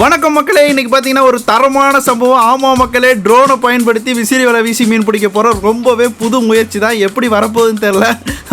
வணக்கம் மக்களே இன்னைக்கு பார்த்தீங்கன்னா ஒரு தரமான சம்பவம். ஆமா மக்களே ட்ரோனை பயன்படுத்தி விசிறி வலை வீசி மீன் பிடிக்க போகிறோம் ரொம்பவே புது முயற்சி தான். எப்படி வரப்போகுதுன்னு தெரில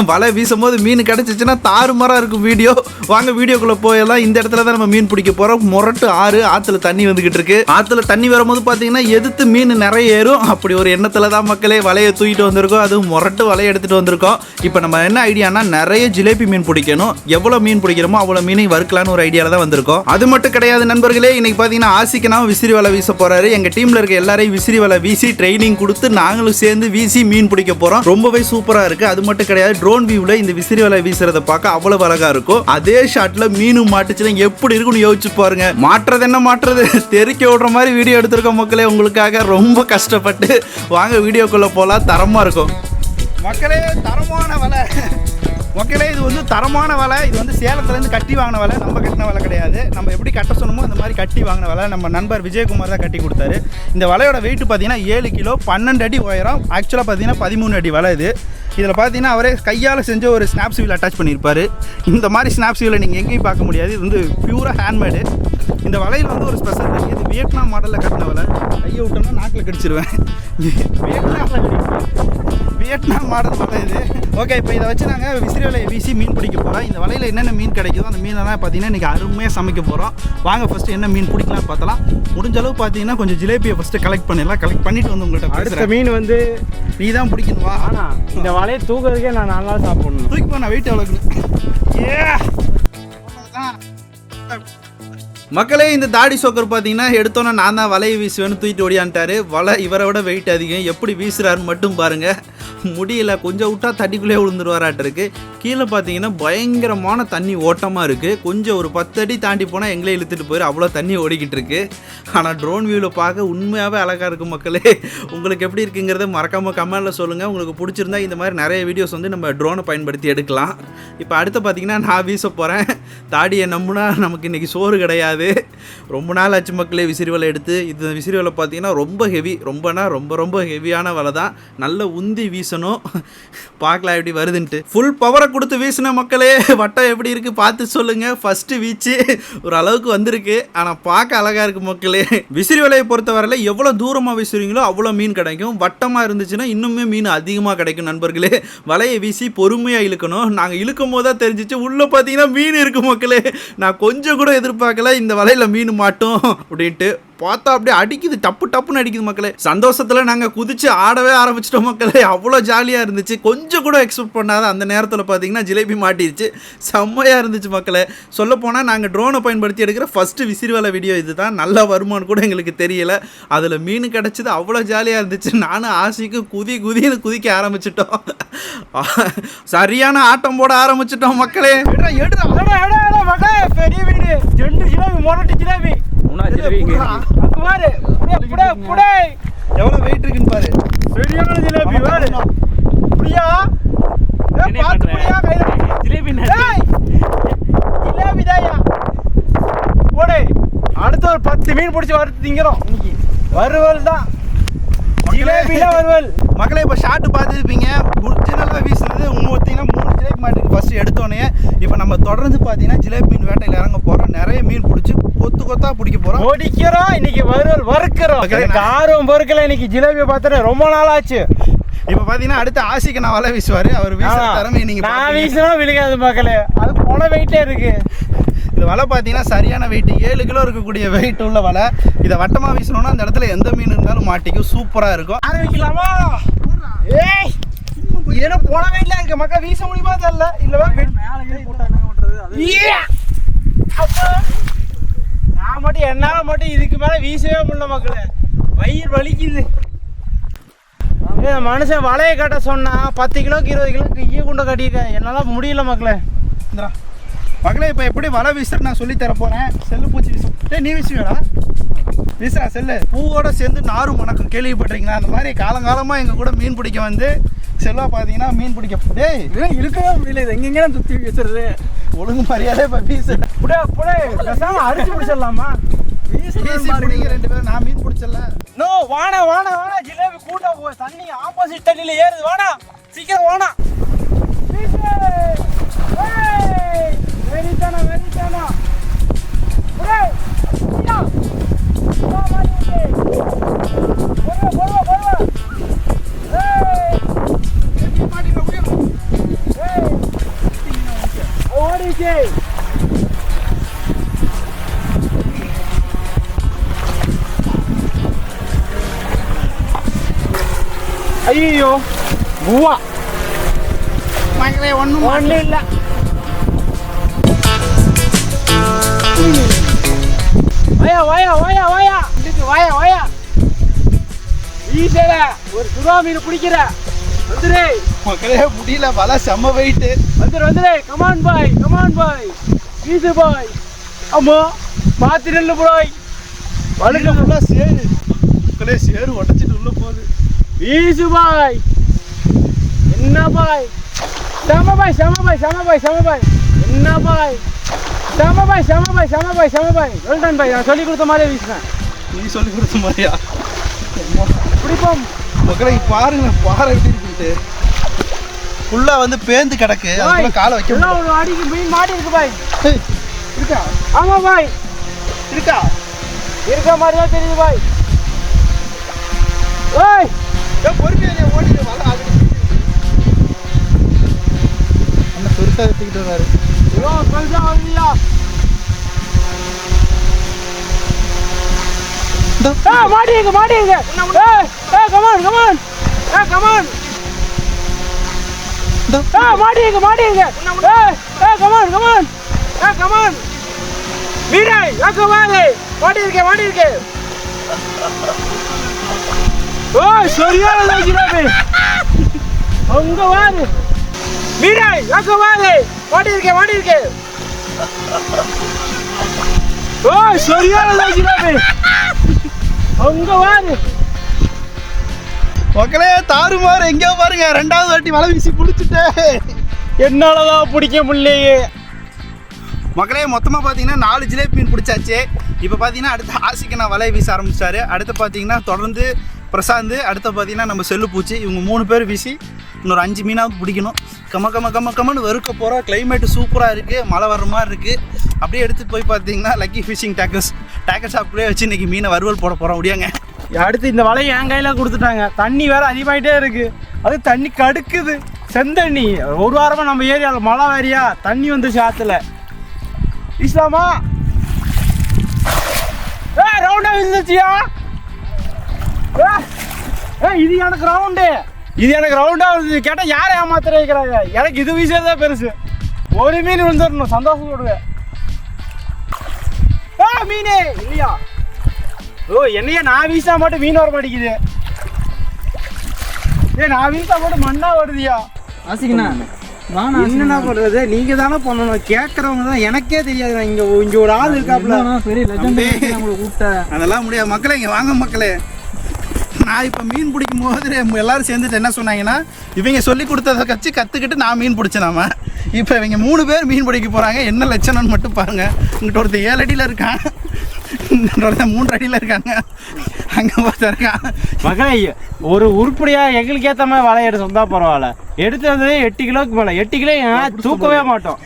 வலை வீசும் போது மீன் கிடச்சிச்சின்னா தாறுமாறாக இருக்கும் வீடியோ. வாங்க வீடியோக்குள்ளே போயெல்லாம் இந்த இடத்துல தான் நம்ம மீன் பிடிக்க போகிறோம் முரட்டு ஆறு ஆற்றுல தண்ணி வந்துக்கிட்டு இருக்கு. ஆற்றுல தண்ணி வரும்போது பார்த்தீங்கன்னா எதிர்த்து மீன் நிறைய ஏறும். அப்படி ஒரு எண்ணத்தில் தான் மக்களே வலையை தூக்கிட்டு வந்திருக்கோம். அதுவும் முரட்டு வலையை எடுத்துகிட்டு வந்திருக்கோம். இப்போ நம்ம என்ன ஐடியானா நிறைய ஜிலேபி மீன் பிடிக்கணும். எவ்வளோ மீன் பிடிக்கிறோமோ அவ்வளோ மீனை வறுக்கலான்னு ஒரு ஐடியாவில் தான் வந்திருக்கோம். அது மட்டும் கிடையாது நண்பர்களே இன்னைக்கு பார்த்தீங்கன்னா ஆசிக்கனாவும் விசிறி வலை வீச போறாரு. எங்க டீம்ல இருக்க எல்லாரையும் விசிறி வலை வீசி ட்ரைனிங் கொடுத்து நாங்களும் சேர்ந்து வீசி மீன் பிடிக்க போறோம். ரொம்பவே சூப்பரா இருக்கு. அது மட்டும் கிடையாது ட்ரோன் வியூல இந்த விசிறி வலை வீசுறத பார்க்க அவ்வளவு அழகா இருக்கும். அதே ஷாட்ல மீனும் மாட்டுச்சுன்னா எப்படி இருக்கும்னு யோசிச்சு பாருங்க. மாற்றுறது என்ன மாட்டுறது? தெறிக்க விடுற மாதிரி வீடியோ எடுத்திருக்க மக்களே. உங்களுக்காக ரொம்ப கஷ்டப்பட்டு வாங்க வீடியோக்குள்ள போலாம். தரமா இருக்கும். மக்களே தரமான வலை. மக்களே இது வந்து தரமான வலை. இது வந்து சேலத்துலேருந்து கட்டி வாங்கின வலை. நம்ம கட்டின வலை கிடையாது. நம்ம எப்படி கட்ட சொன்னமோ அந்த மாதிரி கட்டி வாங்கின வலை. நம்ம நண்பர் விஜயகுமார் தான் கட்டி கொடுத்தாரு. இந்த வலையோட வெயிட் பார்த்தீங்கன்னா ஏழு கிலோ பன்னெண்டு அடி உயரம். ஆக்சுவலாக பார்த்தீங்கன்னா பதிமூணு அடி வலை இது. இதில் பார்த்தீங்கன்னா அவரே கையால் செஞ்ச ஒரு ஸ்னாப்ஸ் வீல் அட்டாச் பண்ணியிருப்பாரு. இந்த மாதிரி ஸ்னாப்ஸ் வீலை நீங்கள் எங்கேயும் பார்க்க முடியாது. இது வந்து பியூராக ஹேண்ட்மேடு இந்த வலையில் வந்து ஒரு ஸ்பெஷல் இருக்குது இது வியட்நாம் மாடலில் கட்டின வலை. கையை விட்டோம்னா நாக்கில் கடிச்சிருவேன். வியட்நாமில் கடிப்பேன் வியட்நாம் மாடல் வலை இது. ஓகே இப்போ இதை வச்சு நாங்கள் விசிறி வலையை வீசி மீன் பிடிக்க போகிறோம் இந்த வலையில் என்னென்ன மீன் கிடைக்குதோ அந்த மீனெல்லாம் பார்த்தீங்கன்னா இன்றைக்கி அருமையாக சமைக்க போகிறோம் வாங்க ஃபஸ்ட்டு என்ன மீன் பிடிக்கலாம்னு பார்த்தலாம். முடிஞ்ச அளவு பார்த்தீங்கன்னா கொஞ்சம் ஜிலேபியை ஃபஸ்ட்டு கலெக்ட் பண்ணிடலாம். கலெக்ட் பண்ணிட்டு வந்து உங்கள்கிட்ட அடுத்த மீன் வந்து நீ தான் பிடிக்கணும் வா. ஆனா இந்த வலையை தூக்குறதுக்கே நான் நாலு நாள் சாப்பிடணும். தூக்கி போன வெயிட் எவ்வளோக்கு ஏ மக்களே இந்த தாடி சோக்கர் பார்த்தீங்கன்னா எடுத்தோன்னே நான் தான் வலையை வீசுவேன்னு தூக்கிட்டு ஓடியான்ட்டாரு வலை இவரை விட வெயிட் அதிகம். எப்படி வீசுறாருன்னு மட்டும் பாருங்க. முடியல. கொஞ்சம் விட்டா தண்ணிக்குள்ளே விழுந்துருவாராட்டு இருக்கு. கீழே பார்த்தீங்கன்னா பயங்கரமான தண்ணி ஓட்டமாக இருக்குது கொஞ்சம் ஒரு பத்து அடி தாண்டி போனால் எங்களே இழுத்துட்டு போயிரு. அவ்வளோ தண்ணி ஓடிக்கிட்டு இருக்கு. ஆனால் ட்ரோன் வியூவில் பார்க்க உண்மையாகவே அழகாக இருக்கும் மக்களே. உங்களுக்கு எப்படி இருக்குங்கிறத மறக்காமல் கமெண்டில் சொல்லுங்கள் உங்களுக்கு பிடிச்சிருந்தா இந்த மாதிரி நிறைய வீடியோஸ் வந்து நம்ம ட்ரோனை பயன்படுத்தி எடுக்கலாம். இப்போ அடுத்து பார்த்தீங்கன்னா நான் வீச போகிறேன் தாடியை நம்புனா நமக்கு இன்றைக்கி சோறு கிடையாது. ரொம்ப நாள் ஆச்சு மக்களே விசிறி வலை எடுத்து. இது விசிறி வலை பார்த்தீங்கன்னா ரொம்ப ஹெவி ரொம்பனா ரொம்ப ரொம்ப ஹெவியான வலை தான். நல்ல உந்தி வீசணும். பார்க்கலாம் எப்படி வருதுன்ட்டு. ஃபுல் பவரை கொடுத்து வீசின மக்களே வட்டம் எப்படி இருக்குது பார்த்து சொல்லுங்கள் ஃபஸ்ட்டு வீச்சு ஒரு அளவுக்கு வந்திருக்கு. ஆனால் பார்க்க அழகாக இருக்குது மக்களே. விசிறி வலையை பொறுத்தவரையில் எவ்வளோ தூரமாக வீசுறீங்களோ அவ்வளோ மீன் கிடைக்கும். வட்டமாக இருந்துச்சுன்னா இன்னுமே மீன் அதிகமாக கிடைக்கும் நண்பர்களே. வலையை வீசி பொறுமையாக இழுக்கணும். நாங்கள் இழுக்கும் போது தான் தெரிஞ்சிச்சு. உள்ளே பார்த்தீங்கன்னா மீன் இருக்கும் மக்களே நான் கொஞ்சம் கூட எதிர்பார்க்கல இந்த வலையில் மீன் மாட்டோம் அப்படின்ட்டு பார்த்தா அப்படியே அடிக்குது டப்பு டப்புன்னு அடிக்குது மக்களே. சந்தோஷத்துல நாங்க குதிச்சு ஆடவே ஆரம்பிச்சிட்டோம் மக்களே. அவ்வளோ ஜாலியா இருந்துச்சு. கொஞ்சம் கூட எக்ஸ்பெக்ட் பண்ணாத அந்த நேரத்தில் பார்த்தீங்கன்னா ஜிலேபி மாட்டிருச்சு. செம்மையா இருந்துச்சு மக்களே. சொல்ல போனா நாங்க ட்ரோனை பயன்படுத்தி எடுக்கிற ஃபர்ஸ்ட் விசிறிவலை வீடியோ இதுதான். நல்ல வருமானம் கூட எங்களுக்கு தெரியல. அதுல மீன் கிடைச்சது அவ்வளோ ஜாலியா இருந்துச்சு. நானும் ஆசைக்கு குதி குதின்னு குதிக்க ஆரம்பிச்சிட்டோம். சரியான ஆட்டம் போட ஆரம்பிச்சிட்டோம் மக்களே. பெரிய வீடு. ரெண்டு ஜிலேபி முரட்டு ஜிலேபி. பாரு புடே, புடே. எவ்வளவு வெயிட் இருக்குன்னு பாரு. சரியான ஜிலேபி பாரு. புடியா? ஏய், பார்த்து புடியா கையில ஏய், ஜிலேபி தாயா போடே அடுத்து ஒரு பத்து மீன் பிடிச்சி வறுத்து திங்கிறோம். இன்னைக்கு. வறுவல் தான். மக்களே இப்போ ஷார்ட் பார்த்துருப்பீங்க. ஒரிஜினலாக வீசுனது பார்த்தீங்கன்னா மூணு ஜிலேபி மாட்டுக்கு ஃபஸ்ட்டு எடுத்தோடனே இப்போ நம்ம தொடர்ந்து பார்த்தீங்கன்னா ஜிலேபி மீன் வேட்டையில் இறங்க போகிறோம் நிறைய மீன் பிடிச்சி கொத்து கொத்தா பிடிக்க போகிறோம் ஓடிக்கிறோம் இன்னைக்கு வறுவல் வறுக்கிறோம். எனக்கு ஆர்வம் பொறுக்கல இன்னைக்கு ஜிலேபி பார்த்துட்டு ரொம்ப நாள் ஆச்சு இப்போ பார்த்தீங்கன்னா அடுத்து ஆசிக்கு நான் வலை வீசுவார். அவர் வீசுற. திறமை நீங்கள் நான். வீசினா விழுகாது மக்களே. அது போன வெயிட்டே இருக்கு. இந்த வலை பார்த்தீங்கன்னா சரியான வெயிட் ஏழு கிலோ இருக்கக்கூடிய வெயிட் உள்ள வலை. இதை வட்டமாக வீசணும்னா அந்த இடத்துல எந்த மீன் இருந்தாலும் மாட்டிக்கும். சூப்பராக இருக்கும். ஆரம்பிக்கலாமா? ஏய் ஏன்னா போன வெயிட்ல இருக்கு மக்கள் வீச முடியுமா தெரியல. இல்ல ஈயா! நான் மட்டும் என்னால மட்டும் இதுக்கு மேல வீசவே முடியல மக்களே. வயிறு வலிக்குது. மனுஷன் வலையை கட்ட சொன்னா பத்து கிலோக்கு இருபது கிலோக்கு ஈ குண்டை கட்டியிருக்கேன். என்னால முடியல மக்களே. இந்தா. மக்களே இப்போ எப்படி வலை வீசுறது நான் சொல்லி தர செல்லு பூச்சி வீசு. டேய் நீ வீசுவியாடா? வீசுறா செல்லு. பூவோட சேர்ந்து நாரும் மணக்கும் கேள்விப்பட்டிருக்கீங்களா? அந்த மாதிரி காலங்காலமாக எங்கள் கூட மீன் பிடிக்க வந்து செல்வா பார்த்தீங்கன்னா மீன் பிடிக்க டேய் இழுக்கவே முடியல. இது எங்கெங்க சுத்தி வீசுறது? ஒழுங்கு மரியாதை இப்போ வீசு புடே புடே பேசாம அடிச்சு பிடிச்சிடலாமா ரெண்டு பேரும். நான் மீன் பிடிச்சல நோ வாணா வாணா வாணா ஜிலேபி கூட்ட போ. தண்ணி ஆப்போசிட் தண்ணியில ஏறுது. வாணா சீக்கிரம் வாணா பூவா மக்களே ஒன்றும் ஒன்றும் இல்லை. வாயா வாயா வாயா வாயா. இதுக்கு வாயா வாயா. ஈசல ஒரு சுறா மீன் பிடிக்கிற வந்துரு. மக்களே முடியல வலை செம்ம வெயிட்டு வந்துரு வந்துரு. கமான் பாய் கமான் பாய் வீசு பாய் அம்மா பார்த்து நெல்லு பாய் வழுக்க ஃபுல்லாக சேரு. மக்களே சேரு உடச்சிட்டு உள்ள போகுது. வீசு பாய் என்ன பாய்? செம பாய் செம பாய் செம பாய் செம பாய். என்ன பாய்? செம பாய் செம பாய் செம பாய் செம பாய். வெல்டன் பாய். நான் சொல்லி கொடுத்த மாதிரியே வீசினேன். நீ சொல்லி கொடுத்த மாதிரியா? பிடிப்போம். மக்களே பாருங்க பாறை எப்படி இருக்குன்ட்டு. ஃபுல்லாக வந்து பேந்து கிடக்கு. அதுக்குள்ள காலை வைக்க முடியல. ஒரு அடிக்கு மீன் மாட்டி இருக்கு பாய். இருக்கா? ஆமா பாய். இருக்கா? இருக்க மாதிரி தான் தெரியுது பாய். மாட்டிங்க மாட்டிங்க கமான் கமான் ஏய் கமான் மாட்டிங்க மாட்டிங்க ஏய் கமான் கமான் ஏய் கமான் வீரை அங்க வாங்க. மாட்டி இருக்கே மாட்டி இருக்கே ஓய் சரியான லாஜிராபே அங்க வீரை அங்க வாங்க. மாட்டி இருக்கே மாட்டி இருக்கே ஓய் சரியான லாஜிராபே அங்க வாங்க மக்களே தாறுமாறு எங்கேயோ பாருங்க. ரெண்டாவது வாட்டி வலை வீசி பிடிச்சிட்டேன் என்னாலதான் பிடிக்க முடியலையே. மக்களே மொத்தமாக பார்த்தீங்கன்னா நாலு ஜிலேபி மீன் பிடிச்சாச்சு. இப்போ பார்த்தீங்கன்னா அடுத்து ஆசிக்கு நான் வலையை வீச ஆரம்பிச்சிட்டாரு அடுத்து பார்த்தீங்கன்னா தொடர்ந்து பிரசாந்த் அடுத்து பார்த்தீங்கன்னா நம்ம செல்லு பூச்சி இவங்க மூணு பேர் வீசி இன்னொரு அஞ்சு மீனாவது பிடிக்கணும். கம கம கம கமன்னு வெறுக்க போகிறோம் கிளைமேட்டு சூப்பராக இருக்குது மழை வர்ற மாதிரி இருக்குது அப்படியே எடுத்துகிட்டு போய் பார்த்தீங்கன்னா லக்கி ஃபிஷிங் டேக்கர்ஸ் டேக்கர் ஷாப்லேயே வச்சு இன்றைக்கி மீனை வறுவல் போட போகிறோம் முடியாங்க அடுத்து இந்த வலையை என் கையில் கொடுத்துட்டாங்க. தண்ணி வேறு அதிகமாகிட்டே இருக்குது அது தண்ணி கடுக்குது. செந்தண்ணி. ஒரு வாரமாக நம்ம ஏரியாவில் மழை வேறியா? தண்ணி வந்து ஆத்துல. இஸ்லாமா? ஏ ரவுண்டாக இருந்துச்சியா ஏ, ஏ இது எனக்கு ரவுண்டு இது எனக்கு ரவுண்டா விழுந்து கேட்டா யாரை ஏமாத்திர வைக்கிறாங்க எனக்கு இது விஷயம் தான் பெருசு. ஒரு மீன் விழுந்துடணும் சந்தோஷப்படுவேன் மீனே! இல்லையா ஓ என்னையா? நான் வீசா மட்டும் மீன் வர மாட்டேங்குது. ஏ நான் வீசா மட்டும் மண்ணா வருதியா? ஆசிக்கண்ணா வாண்ணா என்னண்ணா பண்றது? நீங்க தானே பண்ணணும். கேட்கறவங்க தான் எனக்கே தெரியாது இங்க இங்க ஒரு ஆள் என்னண்ணா பெரிய லெஜண்ட் தம்பி. நம்மளை கூப்பிட்ட. அதெல்லாம் முடியாது. மக்களே இங்கே வாங்க மக்களே. நான் இப்போ மீன் பிடிக்கும் போது எல்லாரும் சேர்ந்துட்டு என்ன சொன்னாங்கன்னா இவங்க சொல்லி கொடுத்ததை கட்சி கற்றுக்கிட்டு நான் மீன் பிடிச்சேன் நாம இப்போ இவங்க மூணு பேர் மீன் பிடிக்க போகிறாங்க என்ன லட்சணம்னு மட்டும் பாருங்க. இங்கிட்ட ஒருத்தர் ஏழு அடியில் இருக்கான். ஒருத்தர் மூன்று அடியில் இருக்காங்க. அங்கே ஒருத்தர் இருக்கான். மகளே ஒரு உருப்படியா எங்களுக்கு ஏத்த மாதிரி வலை எடுத்து வந்தா பரவாயில்ல. எடுத்து வந்ததே எட்டு கிலோக்கு மேல. எட்டு கிலோ தூக்கவே மாட்டோம்.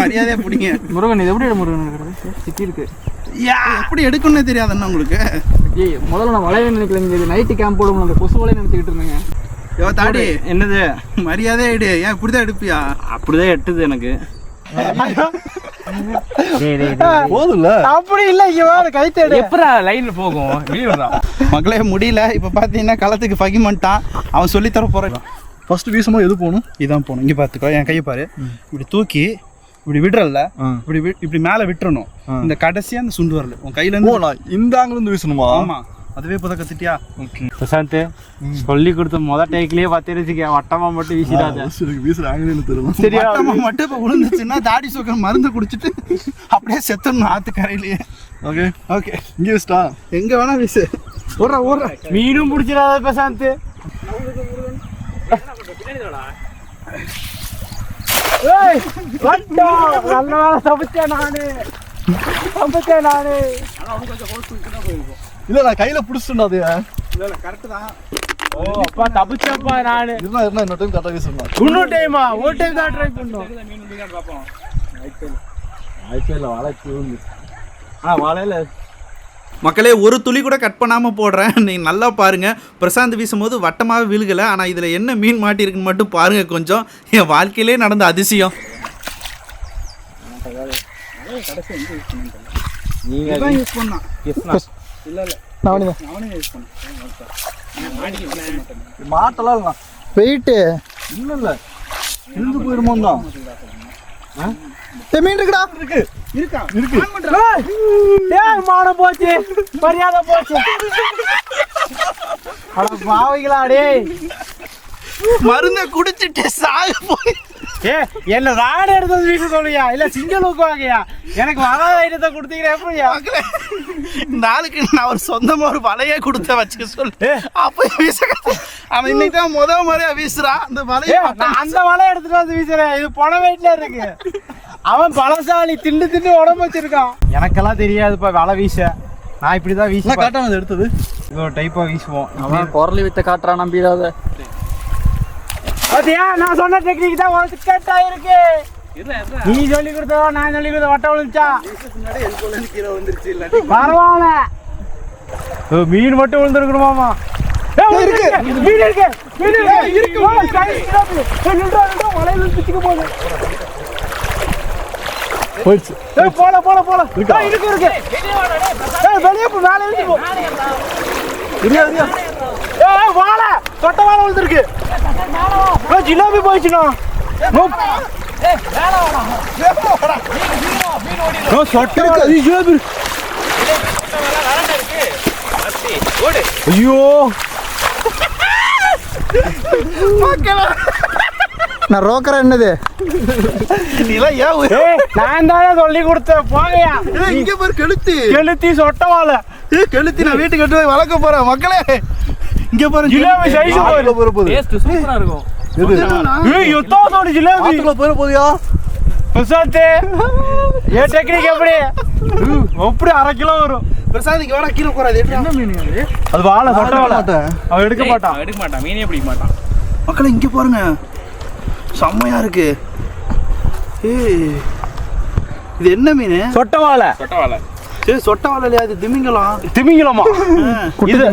மரியாதையாக பிடிங்க. முருகன் இது எப்படி முருகன் சிக்கி இருக்கு. எப்படி எடுக்கணும்னே தெரியாதுண்ணா உங்களுக்கு. ஏய் முதல்ல நான் வளைய நினைக்கல இது நைட்டு கேம்ப் போடுவோம் அந்த கொசு வலைய நினைச்சிட்டு இருந்தேங்க. யோ தாடி. என்னது? மரியாதையாக எடு ஏன் இப்படி தான் எடுப்பியா? அப்படிதான் எட்டுது எனக்கு. மக்களே முடியல. இப்போ பார்த்தீங்கன்னா களத்துக்கு பகிமன்ட்டான் அவன் சொல்லி தர போகிறான் ஃபர்ஸ்ட் வீசும்போது எது போகணும்? இதான் போகணும். இங்கே பார்த்துக்கோ என் கையை பாரு. இப்படி தூக்கி இப்படி விடுறல்ல இப்படி இப்படி மேலே விட்டுறணும். இந்த கடைசியாக அந்த சுண்டு வரல. உன் கையில இருந்து இந்த ஆங்கில இருந்து வீசணுமா? ஆமா. அதுவே இப்போ கத்துட்டியா? பிரசாந்த் சொல்லி கொடுத்த முத டேக்லயே பார்த்துருச்சுக்க வட்டமா மட்டும் வீசிடாத. எனக்கு வீசுற ஆங்கில எனக்கு தெரியல சரியா வட்டமா மட்டும் இப்போ விழுந்துச்சுன்னா தாடி சோக்கர் மருந்து குடிச்சிட்டு அப்படியே செத்துடணும் ஆத்து கரையிலேயே ஓகே. ஓகே. இங்கே வீசிட்டா எங்க வேணா வீசு. ஓடுறா ஓடுறா. மீனும் பிடிச்சிடாத பிரசாந்த். நல்ல வேலை தப்பிச்சேன் நானு. தப்பிச்சேன் நானு. இல்ல நான் கையில பிடிச்சிட்டேன் அது கரெக்டு தான். ஓ அப்பா தப்பிச்சப்பா நானு. இருந்தா இருந்தா இன்னொரு டைம் கரெக்டாக வீசணும் இன்னொரு டைமா ஒரு டைம் தான் ட்ரை பண்ணோம். ஐபிஎல்ல வளைச்சு விழுந்து ஆ வலையில மக்களே ஒரு துளி கூட கட் பண்ணாமல் போடுறேன். நீங்கள் நல்லா பாருங்கள் பிரசாந்த் வீசும்போது வட்டமாகவே விழுகலை. ஆனால் இதில் என்ன மீன் மாட்டியிருக்குன்னு மட்டும் பாருங்கள் கொஞ்சம். என் வாழ்க்கையிலே நடந்த அதிசயம். நீங்க யூஸ் பண்ணான் இல்ல இல்ல. நான் அவனே யூஸ் பண்ண. மாட்டெல்லாம் இல்ல வெயிட்டு. இல்ல இல்ல. இருந்து போயிருமோ தான். மீன் இருக்குடா. இருக்கு. இருக்கா? இருக்கு. ஏய் மானம் போச்சு. மரியாதை போச்சு. அட பாவிகளா டேய். மருந்தை குடிச்சிட்டு சாக போய். ஏ என்ன ராடு எடுத்து வந்து வீச சொல்லுயா இல்ல சிங்கம் வாங்கயா எனக்கு வராத ஐட்டத்தை கொடுத்தீங்கன்னா எப்படியா? ஆளுக்கு நான் ஒரு சொந்தமா ஒரு வலையே கொடுத்த வச்சுக்க சொல்லு. அப்போ வீச அவன் இன்னைக்கு தான் முத முறையா வீசுறான். அந்த வலையை அந்த வலை எடுத்துட்டு வந்து வீசுறேன். இது பண வெயிட்ல இருக்கு. அவன் பலசாலி திண்டு திண்டு உடம்பு வச்சிருக்கான். எனக்கெல்லாம் தெரியாதுப்பா வலை வீச. நான் இப்படிதான் வீச கரெக்டானது எடுத்தது? இது ஒரு டைப்பா வீசுவோம். அவன் குரலி வித்த காட்டுறான் நம்பிடாத. பாத்தியா நான் சொன்ன டெக்னிக் தான் உனக்கு கட் ஆயிருக்கு. நீ சொல்லி கொடுத்ததோ நான் சொல்லி கொடுத்த வட்டம் விழுந்துச்சா? பரவாயில்ல. மீன் மட்டும் விழுந்துருக்கணுமாமா? ஏய், இருக்கு. மீன் இருக்கு. மீன் இருக்கு. இருக்கு ஓ, size சிறப்பு. ஏய், நில்றா, நில்றா, வலையில பிச்சுக்க போகுது. போயிடுச்சு. ஏய், போல போல போல ஏய், இருக்கு இருக்கு. ஏய், வெளியே போ மேலே இருந்து போ. இல்லையா இல்லையா ஏய் வாழை சொட்ட வாழை விழுந்துருக்கு. ஏய், ஜிலேபி சொட்ட இருக்கு. ஐயோ. நான் ரோக்கரா என்னது? நான் தானே சொல்லி கொடுத்தேன் போங்கயா ஏய், இங்க பாரு கெளுத்தி. கெளுத்தி சொட்ட வாழை ஏய், கெளுத்தி நான் வீட்டுக்கு எடுத்து போய் வளர்க்க போறேன் மக்களே. இங்க பாரு ஜிலேபி சைஸ் ஆத்துல போற சூப்பரா இருக்கும். ஏய் எத்தோட ஜிலேபி. ஆத்துல போற போதியா. பிரசாத் ஏ டெக்னிக் எப்படி? எப்படி அரை கிலோ வரும்? பிரசாந்த் இங்க வேணா கீழே போறாது என்ன மீன் அது வாழை சொட்ட வாழை. அவன் எடுக்க மாட்டான். எடுக்க மாட்டான் மீனே பிடிக்க மாட்டான். மக்களே இங்க பாருங்க. செம்மையா இருக்கு. ஏய் இது என்ன மீன்? சொட்ட வாழை சரி சொட்ட வாழை இல்லையா இது? திமிங்கலம்? திமிங்கலமா? குட்டி இது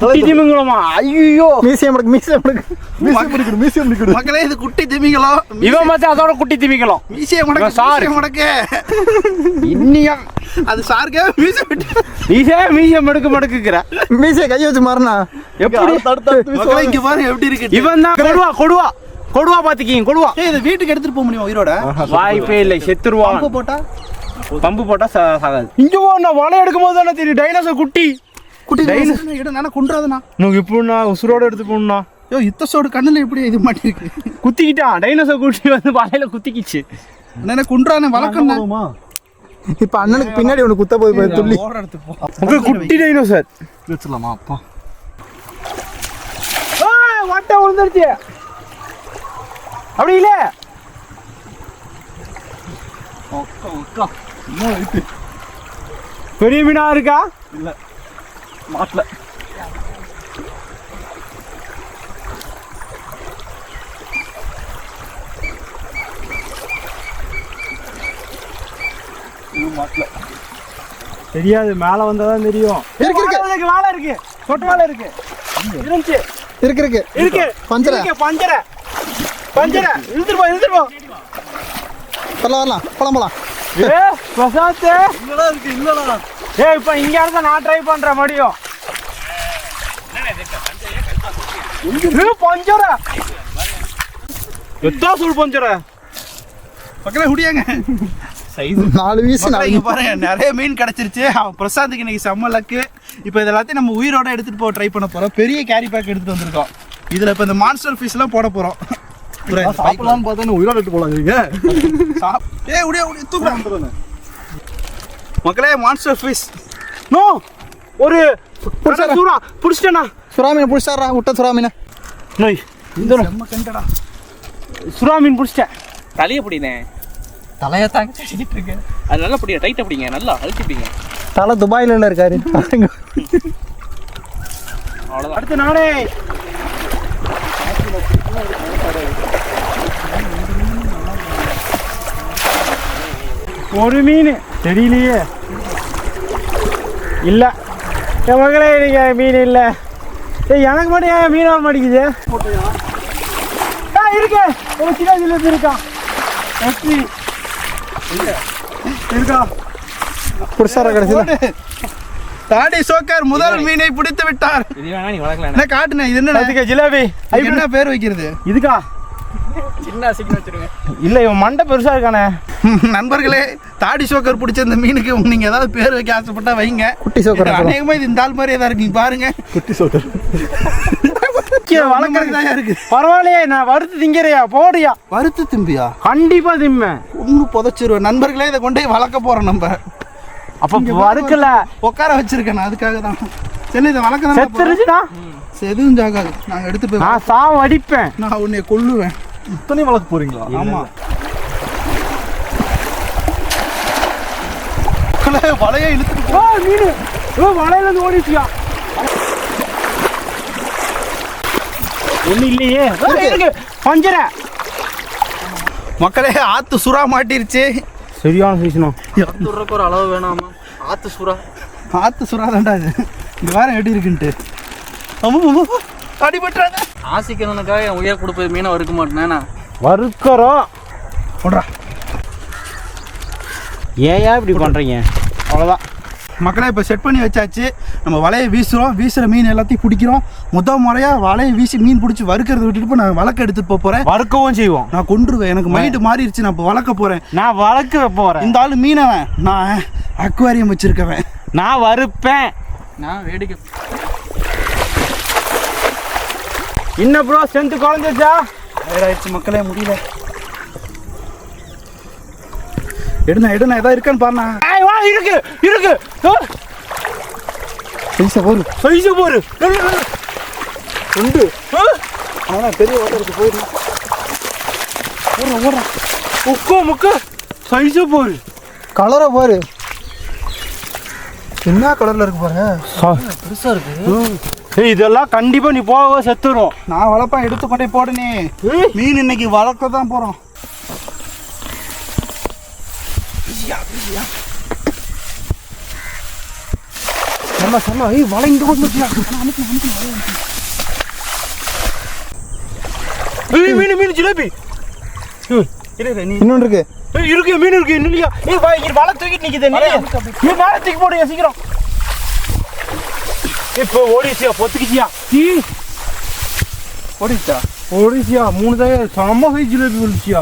குட்டி திமிங்கலமா ஐயோ மீசியம் எடுக்கு மீசியம் எடுக்கு மியூசியம் பிடிக்கணும் மியூசியம் பிடிக்கணும் மக்களே இது குட்டி திமிங்கலம். இவன் மச்சான் அதோட குட்டி திமிங்கலம். மீசைய முடக்கு சாரு. மீசைய முடக்கு. இன்னியம் அது சாருக்கே மீசை விட்டு. நீசே மீசம் மடுக்கு மடுக்குற மீசிய கை வச்சு மாறினா எப்படி? இங்க பாருங்க எப்படி இருக்கு. இவன் தான் கொடுவா கொடுவா. கொடுவா பாத்துக்கீங்க கொடுவா. இது வீட்டுக்கு எடுத்துட்டு போக முடியுமா உயிரோட? வாய்ப்பே இல்லை செத்துருவான். பம்பு போட்டா? பம்பு போட்டா சா- சாகாது. இங்க போ நான் வலை எடுக்கும் போது தானே தெரியும். டைனோசர் குட்டி. குட்டி டைனோ- இடம் நானே கொண்டுறாதுண்ணா நோக்கு எப்படின்னா உசுரோட எடுத்து போகணும்னா ஐயோ இத்த சோடு கண்ணுல எப்படி இது மாட்டிருக்கு? குத்திக்கிட்டான் டைனோசர் குட்டி வந்து வலையில குத்திக்கிச்சு. என்ன கொண்டுறானே வளர்க்கணும் போதுமா இப்ப அண்ணனுக்கு பின்னாடி ஒண்ணு குத்த போய் துள்ளி. குட்டி டைனோசர் வச்சிடலாமா அப்பா? வட்டை விழுந்துருச்சு அப்படி இல்ல. பெரிய மீனா இருக்கா? இல்ல. மாட்டல. தெரியாது மேல வந்தாதான் தெரியும். இருக்கு, இருக்கு. வாழை இருக்கு. சொட்டு வாழை இருக்கு. இருந்துச்சு. இருக்கு இருக்கு. இருக்கு. பஞ்சரை. பஞ்சரை. பஞ்சரை இழுத்துட்டு போ இழுத்துட்டு போ. வரலாம் வரலாம். போலாம் போலாம். ஏ பிரசாத் இல்லடா இருக்கு இல்லடா ஏ இப்போ இங்க இருந்தா நான் ட்ரை பண்றேன் மறுபடியும் ஏ, பஞ்சரை எத்தா சூடு பஞ்சரை நாலு வீசு மக்களே, நாலு இங்க பாருங்க நிறைய மீன் கிடைச்சிருச்சு. அவன் பிரசாந்துக்கு இன்னைக்கு செம்ம லக்கு இப்போ இது எல்லாத்தையும் நம்ம உயிரோட எடுத்துட்டு போக ட்ரை பண்ண போறோம். பெரிய கேரி பேக் எடுத்துட்டு வந்திருக்கோம். இதுல இப்போ இந்த மான்ஸ்டர் எல்லாம் போட போறோம். ல. சாப்பிடலாம்னு பார்த்தா உயிரோட எடுத்து போலாம் நீங்க ஏய் உடைய உடைய தூக்குறேன் மக்களே மான்ஸ்டர் ஃபிஷ் நோ ஒரு புடிச்சா சூடா புடிச்சிட்டேனா? சுறா மீன் பிடிச்சாரா விட்ட சுறா மீன் நோய் இந்த கண்டடா. சுறா மீன் புடிச்சிட்டேன். தலையை பிடினே. தலையை தாங்க இருக்கு அது நல்லா பிடிங்க டைட்டா பிடிங்க நல்லா அழுத்தி பிடிங்க. தலை துபாயில இருக்காரு. அவ்வளோதான் அடுத்து நானே ஒரு மீன் தெரியலையே. இல்லை. என் மகளே இன்னைக்கு மீன் இல்லை. ஏய் எனக்கு மட்டும் ஏன் மீன் வர மாட்டேங்குது? ஆ இருக்கு. ஒரு சின்ன ஜிலேபி இருக்கா? எப்படி இருக்கா? புடிச்சார கடைசியில். தாடி சோக்கர் முதல் மீனை பிடித்து விட்டார். என்ன? காட்டுனே? இது என்ன ஜிலேபி. என்ன பேர் வைக்கிறது? இதுக்கா? சின்ன சிக்கன் வச்சிருங்க இல்லை இவன் மண்டை பெருசா இருக்கானே. நண்பர்களே தாடி சோக்கர் பிடிச்ச இந்த மீனுக்கு நீங்க ஏதாவது பேர் வைக்க ஆசைப்பட்டா வைங்க. குட்டி சோக்கர் இது அநேகமா இது இந்த ஆள் மாதிரியே தான் இருக்கு. இங்க பாருங்க. குட்டி சோக்கர். பரவாயில்லையே நான் வறுத்து திங்கிறியா? போடியா? வறுத்து திம்பியா? கண்டிப்பா திம்பேன். ஒன்று புதைச்சிருவேன். நண்பர்களே இதை கொண்டு போய் வளர்க்க போறோம் நம்ம. அப்ப வறுக்கல. உட்கார வச்சிருக்கேன் நான். அதுக்காக தான். சரி இதை வளர்க்க தான் செத்துருச்சுனா எதுவும் ஜாகாது. நாங்க எடுத்து போய் நான் சாவ அடிப்பேன். நான் உன்னை கொல்லுவேன். இத்தனை வளர்க்க போறீங்களா? ஆமா. மக்களே, வலைய இழுத்துட்டு ஓ மீன். ஓ வலையில இருந்து ஓடிச்சியா ஒண்ணு இல்லையே. பஞ்சரை. மக்களே ஆத்து சுறா மாட்டிருச்சு. சரியான சீசனம் துறக்கு ஒரு அளவு வேணாமா ஆத்து சுறா. ஆத்து சுறா தான்டா இது. வேற எப்படி இருக்குன்ட்டு? ஆமா. அடிபட்டுறாங்க. ஆசிக்கணுக்காக என் உயர் கொடுப்பது மீனை வறுக்க மாட்டேனா. வறுக்கிறோம். போடுறா. ஏயா இப்படி பண்றீங்க? அவ்வளோதான் மக்களே இப்போ செட் பண்ணி வச்சாச்சு. நம்ம வலையை வீசுகிறோம் வீசுகிற மீன் எல்லாத்தையும் பிடிக்கிறோம். முத முறையாக வலையை வீசி மீன் பிடிச்சி வறுக்கிறத விட்டுட்டு இப்போ நான் வழக்க எடுத்துட்டு போக போகிறேன் வறுக்கவும் செய்வோம். நான் கொண்டுருவேன் எனக்கு மைண்டு மாறிடுச்சு. நான் இப்போ வளர்க்க போகிறேன் நான் வளர்க்க போறேன். இந்த ஆள் மீனவன். நான் அக்வாரியம் வச்சிருக்கவன். நான் வறுப்பேன். நான் வேடிக்கை இன்னும் ப்ரோ ஸ்ட்ரென்த் குறைஞ்சிருச்சா? ஆயிடுச்சு மக்களே முடியல. எடுண்ணா எடுண்ணா ஏதாவது இருக்கான்னு பாருண்ணா. வா இருக்கு இருக்கு. பைசா வரும் சைஸ் போரு உண்டு அதான் பெரிய ஓட்டம் இருக்கு போயிடலாம் ஓடுறா ஓடுறா. முக்கு முக்கு. சைஸ் போரு கலரை பாரு என்ன கலர்ல இருக்கு பாரு பெருசா இருக்கு. இதெல்லாம் கண்டிப்பா நீ போக செத்துரும். நான் வளர்ப்பேன் எடுத்து கொண்டே போடுனே மீன் இன்னைக்கு வளர்க்க தான் போறோம். செம்ம செம்ம ஏய் வலை இங்க மீன் மீன் ஜிலேபி. இன்னொன்று இருக்கு. ஏய் இருக்கு மீன் இருக்கு இன்னும் இல்லையா? ஏய் வலை தூக்கிட்டு நிக்குது நீ. நீ மேல தூக்கி போடுங்க சீக்கிரம் இப்போ ஓடிச்சியா பொத்துக்கிச்சியா டீ ஓடிச்சா ஓடிச்சியா மூணு தான் செம்ம சைஸ் ஜிலேபி வந்துச்சியா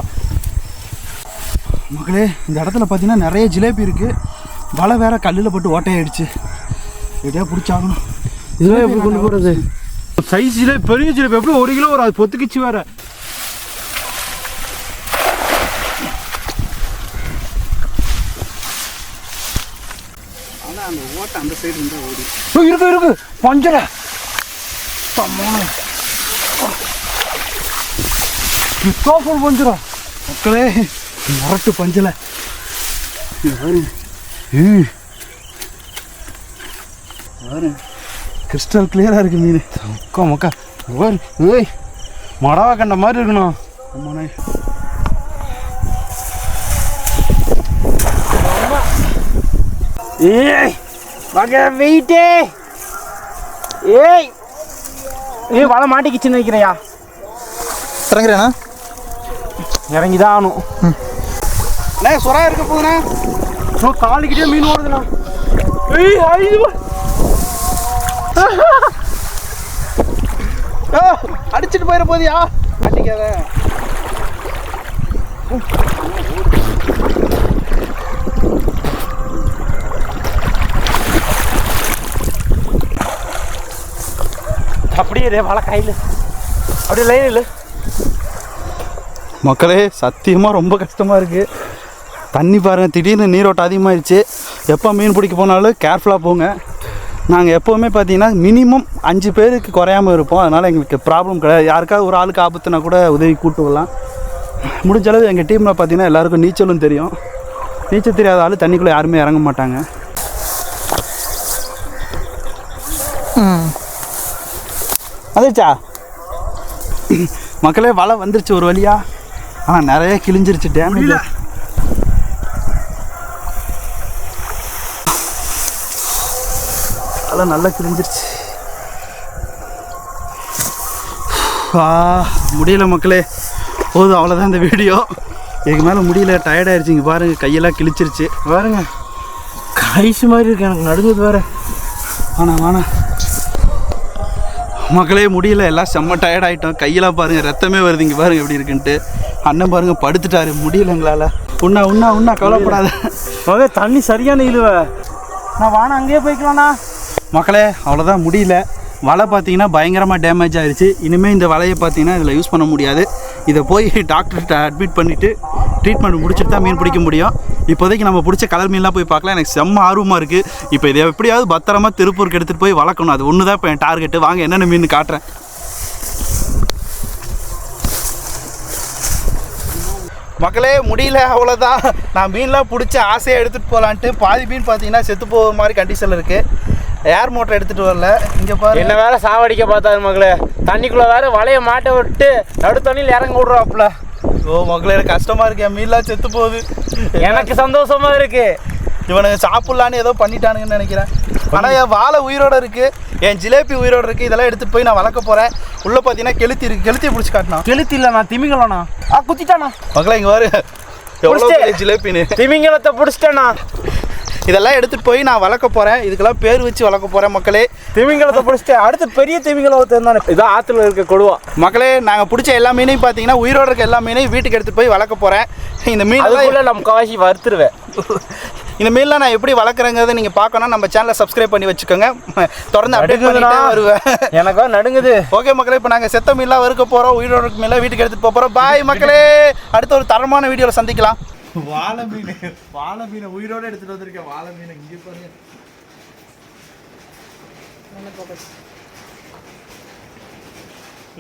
மக்களே இந்த இடத்துல பார்த்தீங்கன்னா நிறைய ஜிலேபி இருக்கு. வலை வேற கல்லில் போட்டு ஓட்டையாயிடுச்சு. எப்படியா பிடிச்சாகணும்? இதெல்லாம் எப்படி கொண்டு போறது? சைஸ் ஜிலேபி பெரிய ஜிலேபி. எப்படி ஒரு கிலோ வரும்? அது பொத்துக்கிச்சு வேற. அந்த ஓட்டை அந்த சைடு இருந்தால் ஓடி. இருக்கு இருக்கு பஞ்சரை கிறிஸ்டோபர் பஞ்சரா மக்களே மரட்டு பஞ்சல பாரு கிறிஸ்டல் கிளியரா இருக்கு மீன். முக்கா. முக்கா ஓர் மடவா கண்ட மாதிரி இருக்கணும். ஆமாண்ணே. ஏய் மக வெயிட்டே. ஏய். ஏய் வலை மாட்டிக்கிச்சுன்னு வைக்கிறையா இறங்குறேண்ணா இறங்கி தான் ஆகணும் அண்ணே சுறா இருக்க போதுண்ணே ஸோ காலிக்கிட்டே மீன் ஓடுதுண்ணா. ஏய் ஐயோ. அடிச்சிட்டு போயிட போதியா அடிக்காத அப்படியே வலை கையில். அப்படியே லைன் இல்லை மக்களே சத்தியமாக ரொம்ப கஷ்டமாக இருக்குது தண்ணி பாருங்கள் திடீர்னு நீரோட்டம் அதிகமாகிடுச்சு எப்போ மீன் பிடிக்க போனாலும் கேர்ஃபுல்லாக போங்க. நாங்கள் எப்போவுமே பார்த்தீங்கன்னா மினிமம் அஞ்சு பேருக்கு குறையாமல் இருப்போம். அதனால் எங்களுக்கு ப்ராப்ளம் கிடையாது. யாருக்காவது ஒரு ஆளுக்கு ஆபத்துனா கூட உதவி கூட்டு வரலாம். முடிஞ்ச அளவு எங்கள் டீமில் பார்த்தீங்கன்னா எல்லாருக்கும் நீச்சலும் தெரியும். நீச்சல் தெரியாத ஆள் தண்ணிக்குள்ளே யாருமே இறங்க மாட்டாங்க. வந்துச்சா மக்களே வலை வந்துருச்சு ஒரு வழியா. ஆனால் நிறைய கிழிஞ்சிருச்சு டேமேஜ் அதெல்லாம் நல்லா கிழிஞ்சிருச்சு. முடியல மக்களே. போதும் அவ்வளோதான் இந்த வீடியோ. இதுக்கு மேலே முடியல டயர்டாயிருச்சு இங்கே பாருங்கள் கையெல்லாம் கிழிச்சிருச்சு. பாருங்க. கைஸ் மாதிரி இருக்கு எனக்கு நடுங்குது வேற. வேணாம் வேணாம் மக்களே முடியல. எல்லாம் செம்ம டயர்ட் ஆகிட்டோம் கையெல்லாம் பாருங்கள் ரத்தமே வருது. இங்கே பாருங்க எப்படி இருக்குன்ட்டு. அண்ணன் பாருங்க படுத்துட்டாரு. முடியல எங்களால். உண்ணா உண்ணா உண்ணா கவலைப்படாத. மகே தண்ணி சரியான இழுவ நான் வானா அங்கேயே போய்க்கலாம்ண்ணா. மக்களே அவ்வளோதான் முடியல. வலை பார்த்தீங்கன்னா பயங்கரமாக டேமேஜ் ஆயிருச்சு. இனிமேல் இந்த வலையை பார்த்தீங்கன்னா இதில் யூஸ் பண்ண முடியாது. இதை போய் டாக்டர்கிட்ட அட்மிட் பண்ணிவிட்டு ட்ரீட்மெண்ட் முடிச்சுட்டு தான் மீன் பிடிக்க முடியும். இப்போதைக்கு நம்ம பிடிச்ச கலர் மீன்லாம் போய் பார்க்கலாம். எனக்கு செம்ம ஆர்வமாக இருக்குது இப்போ இதை எப்படியாவது பத்திரமா திருப்பூருக்கு எடுத்துகிட்டு போய் வளர்க்கணும். அது ஒன்று தான் இப்போ என் டார்கெட்டு வாங்க என்னென்ன மீன் காட்டுறேன். மக்களே முடியல. அவ்வளோதான் நான் மீன்லாம் பிடிச்சி ஆசையாக எடுத்துகிட்டு போகலான்ட்டு பாதி மீன் பார்த்தீங்கன்னா செத்து போகிற மாதிரி கண்டிஷனில் இருக்குது ஏர் மோட்டர் எடுத்துகிட்டு வரல. இங்கே பாரு. என்ன வேறு சாவடிக்க பார்த்தாரு மகளே தண்ணிக்குள்ளே வேற வலையை மாட்ட விட்டு நடு தண்ணியில் இறங்க விடுறாப்புல. ஓ மக்களே எனக்கு கஷ்டமாக இருக்கு. என் மீன்லாம் செத்து போகுது. எனக்கு சந்தோஷமா இருக்கு. இவனுங்க சாப்பிட்லான்னு ஏதோ பண்ணிட்டானுங்கன்னு நினைக்கிறேன். ஆனால் என் வாழை உயிரோட இருக்குது என் ஜிலேபி உயிரோட இருக்குது இதெல்லாம் எடுத்துகிட்டு போய் நான் வளர்க்க போகிறேன் உள்ளே பார்த்தீங்கன்னா கெளுத்தி இருக்கு. கெளுத்தியை பிடிச்சி காட்டினா கெளுத்தி இல்ல நான் திமிங்கலண்ணா ஆ குத்திட்டானா மக்களே இங்கே எவ்வளோ. பெரிய ஜிலேபின்னு. திமிங்கலத்தை பிடிச்சிட்டேண்ணா. இதெல்லாம் எடுத்துகிட்டு போய் நான் வளர்க்க போகிறேன் இதுக்கெல்லாம் பேர் வச்சு வளர்க்க போகிறேன் மக்களே. திமிங்கலத்தை பிடிச்சிட்டேன் அடுத்து பெரிய திமிங்கலத்தை இருந்தானே? இதான் ஆத்துல இருக்க கொடுவா. மக்களே நாங்கள் பிடிச்ச எல்லா மீனையும் பார்த்தீங்கன்னா உயிரோட இருக்க எல்லா மீனையும் வீட்டுக்கு எடுத்துகிட்டு போய் வளர்க்க போகிறேன் இந்த மீன் அதுக்குள்ள நம்ம காசி வறுத்துருவேன் இந்த மீன்லாம் நான் எப்படி வளர்க்குறேங்கிறத நீங்கள் பார்க்கணும் நம்ம சேனலை சப்ஸ்கிரைப் பண்ணி வச்சுக்கோங்க. தொடர்ந்து அப்டேட். பண்ணிட்டே வருவேன். எனக்கா நடுங்குது. ஓகே மக்களே இப்போ நாங்கள் செத்த மீன்லாம் வறுக்க போகிறோம் உயிரோட இருக்க மீன்லாம் வீட்டுக்கு எடுத்துகிட்டு போக போகிறோம் பாய் மக்களே. அடுத்த ஒரு தரமான வீடியோவில் சந்திக்கலாம். வாழை மீன் வாழை மீனை உயிரோட எடுத்துகிட்டு வந்திருக்கேன் வாழை மீனை இங்கே பாருங்க.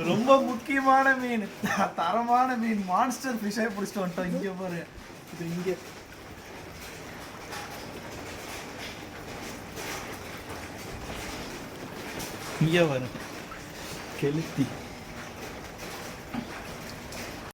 ரொம்ப முக்கியமான மீன். தரமான மீன். மான்ஸ்டர் ஃபிஷ்ஷே பிடிச்சிட்டு வந்துட்டோம். இங்கே பாருங்க. இது இங்கே. இங்கே வரும் கெளுத்தி.